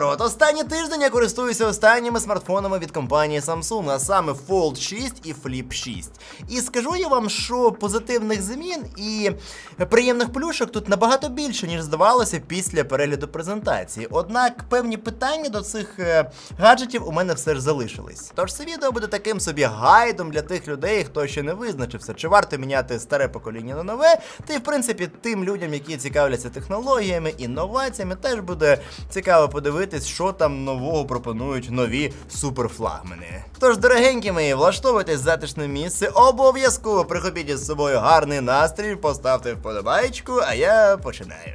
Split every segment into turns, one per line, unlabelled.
народ, останній тиждень я користуюся останніми смартфонами від компанії Samsung, а саме Fold 6 і Flip 6. І скажу я вам, що позитивних змін і приємних плюшок тут набагато більше, ніж здавалося після перегляду презентації. Однак певні питання до цих е, гаджетів у мене все ж залишились. Тож це відео буде таким собі гайдом для тих людей, хто ще не визначився, чи варто міняти старе покоління на нове, та й в принципі тим людям, які цікавляться технологіями, інноваціями, теж буде цікаво подивитись, що там нового пропонують нові суперфлагмани. Тож, дорогенькі мої, влаштовуйтесь затишне місце, обов'язково прихопіть із собою гарний настрій, поставте вподобайку, а я починаю.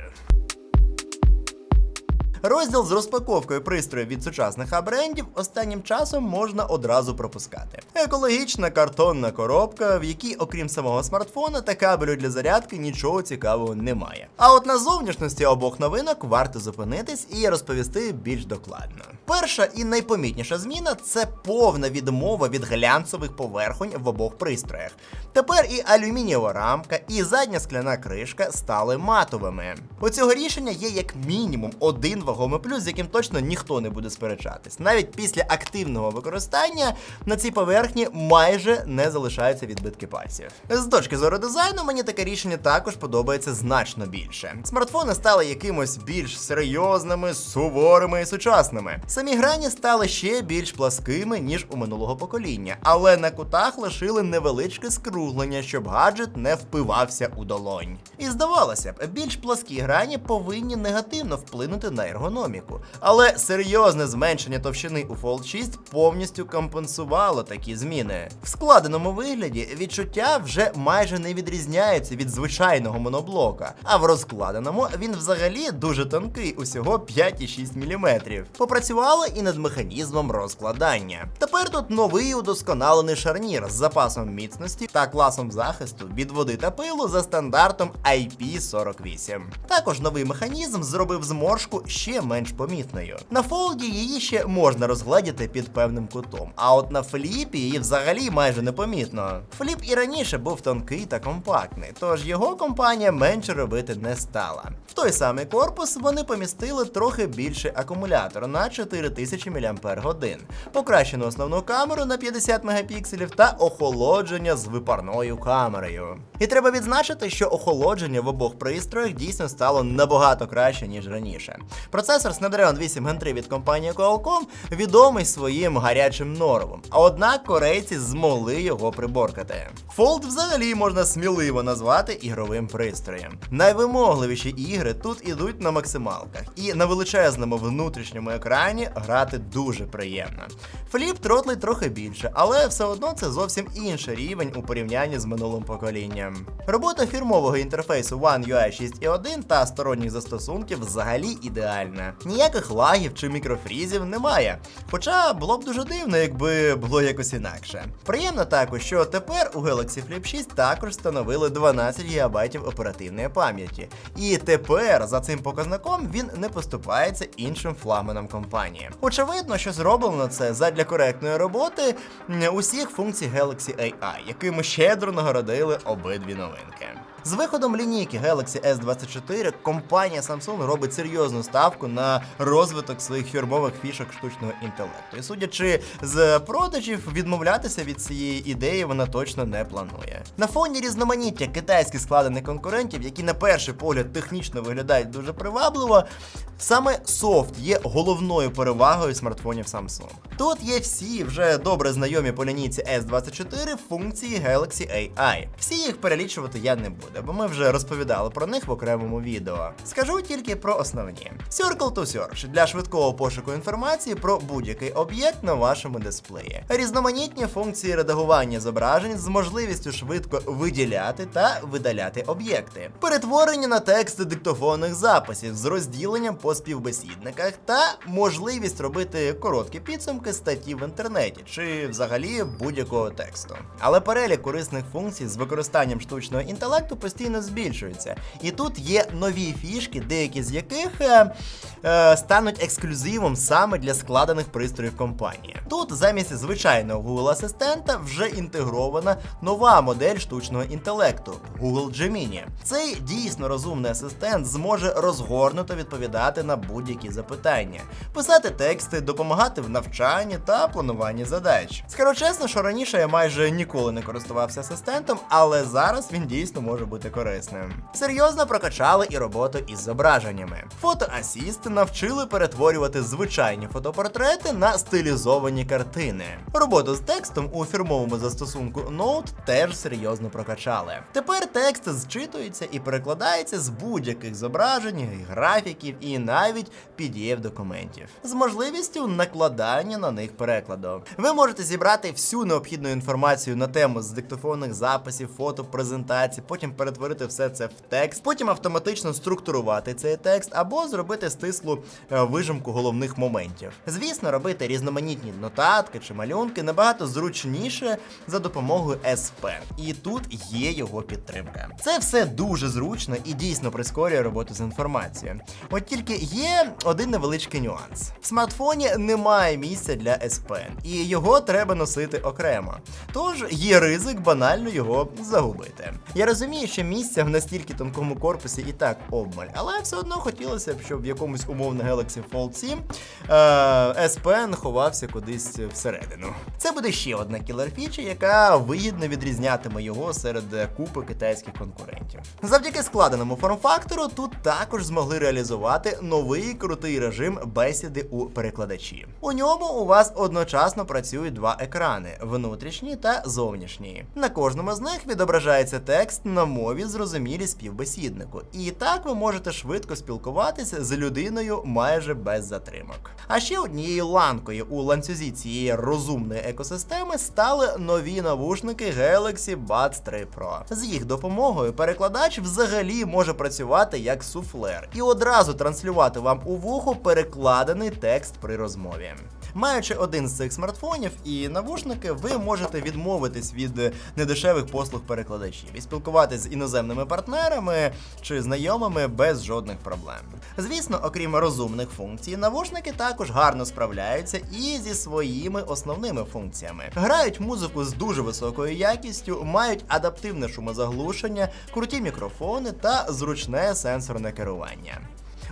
Розділ з розпаковкою пристроїв від сучасних А-брендів останнім часом можна одразу пропускати. Екологічна картонна коробка, в якій, окрім самого смартфона та кабелю для зарядки, нічого цікавого немає. А от на зовнішності обох новинок варто зупинитись і розповісти більш докладно. Перша і найпомітніша зміна це повна відмова від глянцевих поверхонь в обох пристроях. Тепер і алюмінієва рамка, і задня скляна кришка стали матовими. У цього рішення є як мінімум один вагомий плюс, з яким точно ніхто не буде сперечатись. Навіть після активного використання на цій поверхні майже не залишаються відбитки пальців. З точки зору дизайну, мені таке рішення також подобається значно більше. Смартфони стали якимось більш серйозними, суворими і сучасними. Самі грані стали ще більш пласкими, ніж у минулого покоління, але на кутах лишили невеличке скруглення, щоб гаджет не впивався у долонь. І здавалося б, більш пласкі грані повинні негативно вплинути на ергономіку. Але серйозне зменшення товщини у Fold 6 повністю компенсувало такі зміни. В складеному вигляді відчуття вже майже не відрізняється від звичайного моноблока, а в розкладеному він взагалі дуже тонкий, усього 5,6 мм. Попрацювали і над механізмом розкладання. Тепер тут новий удосконалений шарнір з запасом міцності та класом захисту від води та пилу за стандартом IP48. Також новий механізм зробив зморшку ще менш помітною. На фолді її ще можна розгледіти під певним кутом, а от на фліпі її взагалі майже непомітно. Фліп і раніше був тонкий та компактний, тож його компанія менше робити не стала. В той самий корпус вони помістили трохи більше акумулятор на 4000 мАч, покращену основну камеру на 50 мегапікселів та охолодження з випарною камерою. І треба відзначити, що охолодження в обох пристроях дійсно стало набагато краще, ніж раніше. Процесор Snapdragon 8 Gen 3 від компанії Qualcomm відомий своїм гарячим норовом, а однак корейці змогли його приборкати. Fold взагалі можна сміливо назвати ігровим пристроєм. Найвимогливіші ігри тут ідуть на максималках, і на величезному внутрішньому екрані грати дуже приємно. Фліп тротлить трохи більше, але все одно це зовсім інший рівень у порівнянні з минулим поколінням. Робота фірмового інтерфейсу One UI 6.1 та сторонніх застосунків взагалі ідеальна. Ніяких лагів чи мікрофрізів немає. Хоча було б дуже дивно, якби було якось інакше. Приємно також, що тепер у Galaxy Flip 6 також встановили 12 ГБ оперативної пам'яті. І тепер за цим показником він не поступається іншим флагманам компанії. Очевидно, що зроблено це задля коректної роботи усіх функцій Galaxy AI, якими щедро нагородили обидві новинки. З виходом лінійки Galaxy S24 компанія Samsung робить серйозну ставку на розвиток своїх фірмових фішок штучного інтелекту. І судячи з продажів, відмовлятися від цієї ідеї вона точно не планує. На фоні різноманіття китайських складених конкурентів, які на перший погляд технічно виглядають дуже привабливо, саме софт є головною перевагою смартфонів Samsung. Тут є всі вже добре знайомі по лінійці S24 функції Galaxy AI. Всі їх перелічувати я не буду, бо ми вже розповідали про них в окремому відео. Скажу тільки про основні: Circle to Search для швидкого пошуку інформації про будь-який об'єкт на вашому дисплеї. Різноманітні функції редагування зображень з можливістю швидко виділяти та видаляти об'єкти, перетворення на текст диктофонних записів з розділенням по співбесідниках та можливість робити короткі підсумки статті в інтернеті чи взагалі будь-якого тексту. Але перелік корисних функцій з використанням штучного інтелекту постійно збільшується. І тут є нові фішки, деякі з яких е, стануть ексклюзивом саме для складених пристроїв компанії. Тут замість звичайного Google асистента вже інтегрована нова модель штучного інтелекту Google Gemini. Цей дійсно розумний асистент зможе розгорнуто відповідати на будь-які запитання, писати тексти, допомагати в навчанні та плануванні задач. Скажу чесно, що раніше я майже ніколи не користувався асистентом, але зараз він дійсно може бути корисним. Серйозно прокачали і роботу із зображеннями. Фотоасіст навчили перетворювати звичайні фотопортрети на стилізовані картини. Роботу з текстом у фірмовому застосунку Note теж серйозно прокачали. Тепер текст зчитується і перекладається з будь-яких зображень, графіків і навіть pdf документів з можливістю накладання на них перекладу. Ви можете зібрати всю необхідну інформацію на тему з диктофонних записів, фото, презентацій, потім перетворити все це в текст, потім автоматично структурувати цей текст або зробити стислу е, вижимку головних моментів. Звісно, робити різноманітні нотатки чи малюнки набагато зручніше за допомогою S Pen. І тут є його підтримка. Це все дуже зручно і дійсно прискорює роботу з інформацією. От тільки є один невеличкий нюанс: в смартфоні немає місця для S Pen, і його треба носити окремо. Тож є ризик банально його загубити. Я розумію, що місця в настільки тонкому корпусі і так обмаль, але все одно хотілося б, щоб в якомусь умовно Galaxy Fold 7 е, S Pen ховався кудись всередину. Це буде ще одна кілер-фіча, яка вигідно відрізнятиме його серед купи китайських конкурентів. Завдяки складеному форм-фактору тут також змогли реалізувати новий крутий режим бесіди у перекладачі. У ньому у вас одночасно працюють два екрани внутрішній та зовнішній. На кожному з них відображається текст на мові, зрозумілій співбесіднику. І так ви можете швидко спілкуватися з людиною майже без затримок. А ще однією ланкою у ланцюзі цієї розумної екосистеми стали нові навушники Galaxy Buds 3 Pro. З їх допомогою перекладач взагалі може працювати як суфлер і одразу транслювати вам у вухо перекладений текст при розмові. Маючи один з цих смартфонів і навушники, ви можете відмовитись від е, недешевих послуг перекладачів і спілкуватись з іноземними партнерами чи знайомими без жодних проблем. Звісно, окрім розумних функцій, навушники також гарно справляються і зі своїми основними функціями. Грають музику з дуже високою якістю, мають адаптивне шумозаглушення, круті мікрофони та зручне сенсорне керування.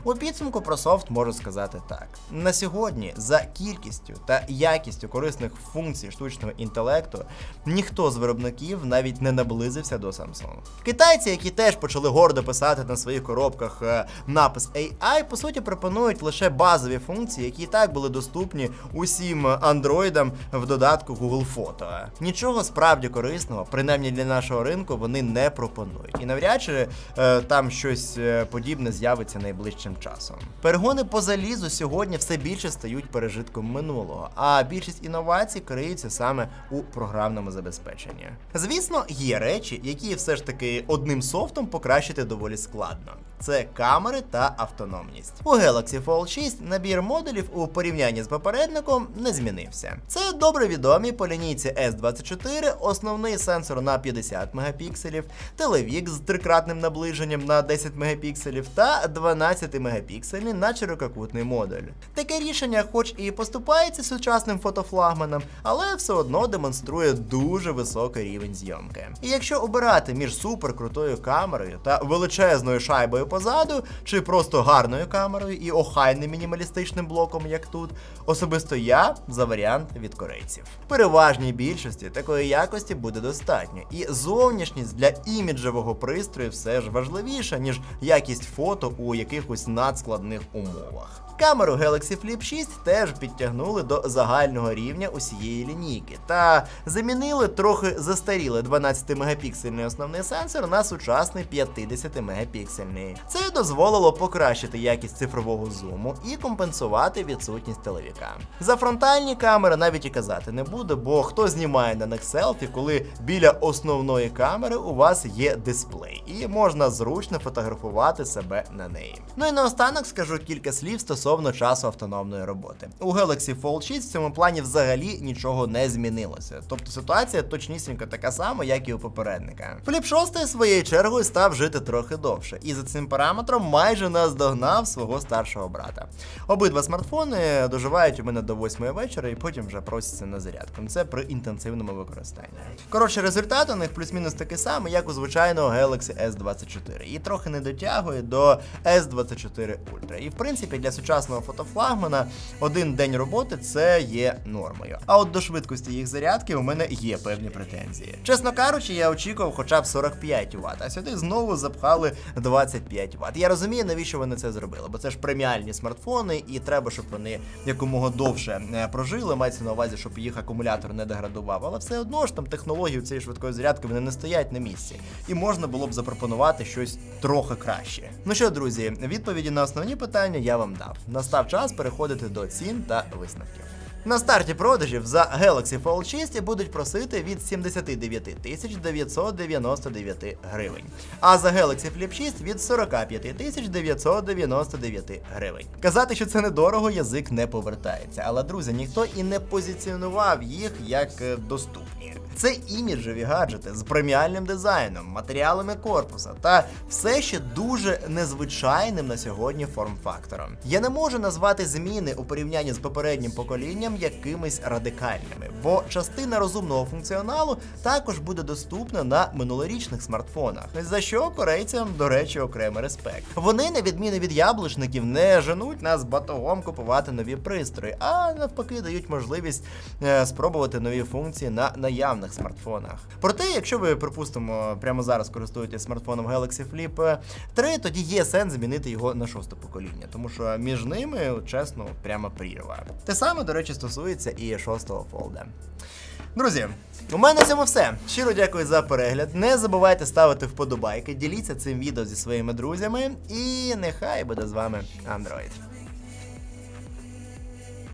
У підсумку про софт можу сказати так: на сьогодні за кількістю та якістю корисних функцій штучного інтелекту ніхто з виробників навіть не наблизився до Samsung. Китайці, які теж почали гордо писати на своїх коробках е, напис AI, по суті пропонують лише базові функції, які і так були доступні усім андроїдам в додатку Google Фото. Нічого справді корисного, принаймні для нашого ринку, вони не пропонують. І навряд чи е, там щось е, подібне з'явиться найближчим часом. Перегони по залізу сьогодні все більше стають пережитком минулого, а більшість інновацій криються саме у програмному забезпеченні. Звісно, є речі, які все ж таки одним софтом покращити доволі складно. Це камери та автономність. У Galaxy Fold 6 набір модулів у порівнянні з попередником не змінився. Це добре відомі по лінійці S24, основний сенсор на 50 мегапікселів, телевік з трикратним наближенням на 10 мегапікселів та 12 мегапіксельний на ширококутний модуль. Таке рішення, хоч і поступається сучасним фотофлагманам, але все одно демонструє дуже високий рівень зйомки. І якщо обирати між суперкрутою камерою та величезною шайбою позаду, чи просто гарною камерою і охайним мінімалістичним блоком, як тут, особисто я за варіант від корейців. Переважній більшості такої якості буде достатньо, і зовнішність для іміджевого пристрою все ж важливіша, ніж якість фото у якихось надскладних умовах. Камеру Galaxy Flip 6 теж підтягнули до загального рівня усієї лінійки та замінили трохи застарілий 12-мегапіксельний основний сенсор на сучасний 50-мегапіксельний. Це дозволило покращити якість цифрового зуму і компенсувати відсутність телевіка. За фронтальні камери навіть і казати не буду, бо хто знімає на них селфі, коли біля основної камери у вас є дисплей, і можна зручно фотографувати себе на неї. Ну і наостанок скажу кілька слів стосовно стосовно часу автономної роботи. У Galaxy Fold 6 в цьому плані взагалі нічого не змінилося. Тобто ситуація точнісінько така сама, як і у попередника. Фліп 6 своєю чергою став жити трохи довше, і за цим параметром майже наздогнав свого старшого брата. Обидва смартфони доживають у мене до 8 вечора і потім вже просяться на зарядку. Це при інтенсивному використанні. Коротше, результат у них плюс-мінус такий самий, як у звичайного Galaxy S24, і трохи не дотягує до S24 Ultra. І в принципі для сучасного фотофлагмана один день роботи це є нормою. А от до швидкості їх зарядки у мене є певні претензії. Чесно кажучи, я очікував хоча б 45 Вт, а сюди знову запхали 25 Вт. Я розумію, навіщо вони це зробили, бо це ж преміальні смартфони, і треба, щоб вони якомога довше е, прожили. Мається на увазі, щоб їх акумулятор не деградував. Але все одно ж там технології цієї швидкої зарядки вони не стоять на місці, і можна було б запропонувати щось трохи краще. Ну що, друзі, відповіді на основні питання я вам дав. Настав час переходити до цін та висновків. На старті продажів за Galaxy Fold 6 будуть просити від 79 тисяч 999 гривень, а за Galaxy Flip 6 від 45 тисяч 999 гривень. Казати, що це недорого, язик не повертається, але друзі, ніхто і не позиціонував їх як е, доступні. Це іміджеві гаджети з преміальним дизайном, матеріалами корпуса та все ще дуже незвичайним на сьогодні форм-фактором. Я не можу назвати зміни у порівнянні з попереднім поколінням якимись радикальними, бо частина розумного функціоналу також буде доступна на минулорічних смартфонах, за що корейцям, до речі, окремий респект. Вони, на відміну від яблучників, не женуть нас батогом купувати нові пристрої, а навпаки дають можливість е, спробувати нові функції на наявних смартфонах. Проте, якщо ви, припустимо, прямо зараз користуєтесь смартфоном Galaxy Flip 3, тоді є сенс змінити його на шосте покоління, тому що між ними, чесно, прямо прірва. Те саме, до речі, стосується і шостого фолда. Друзі, у мене на цьому все. Щиро дякую за перегляд. Не забувайте ставити вподобайки, діліться цим відео зі своїми друзями, і нехай буде з вами Android.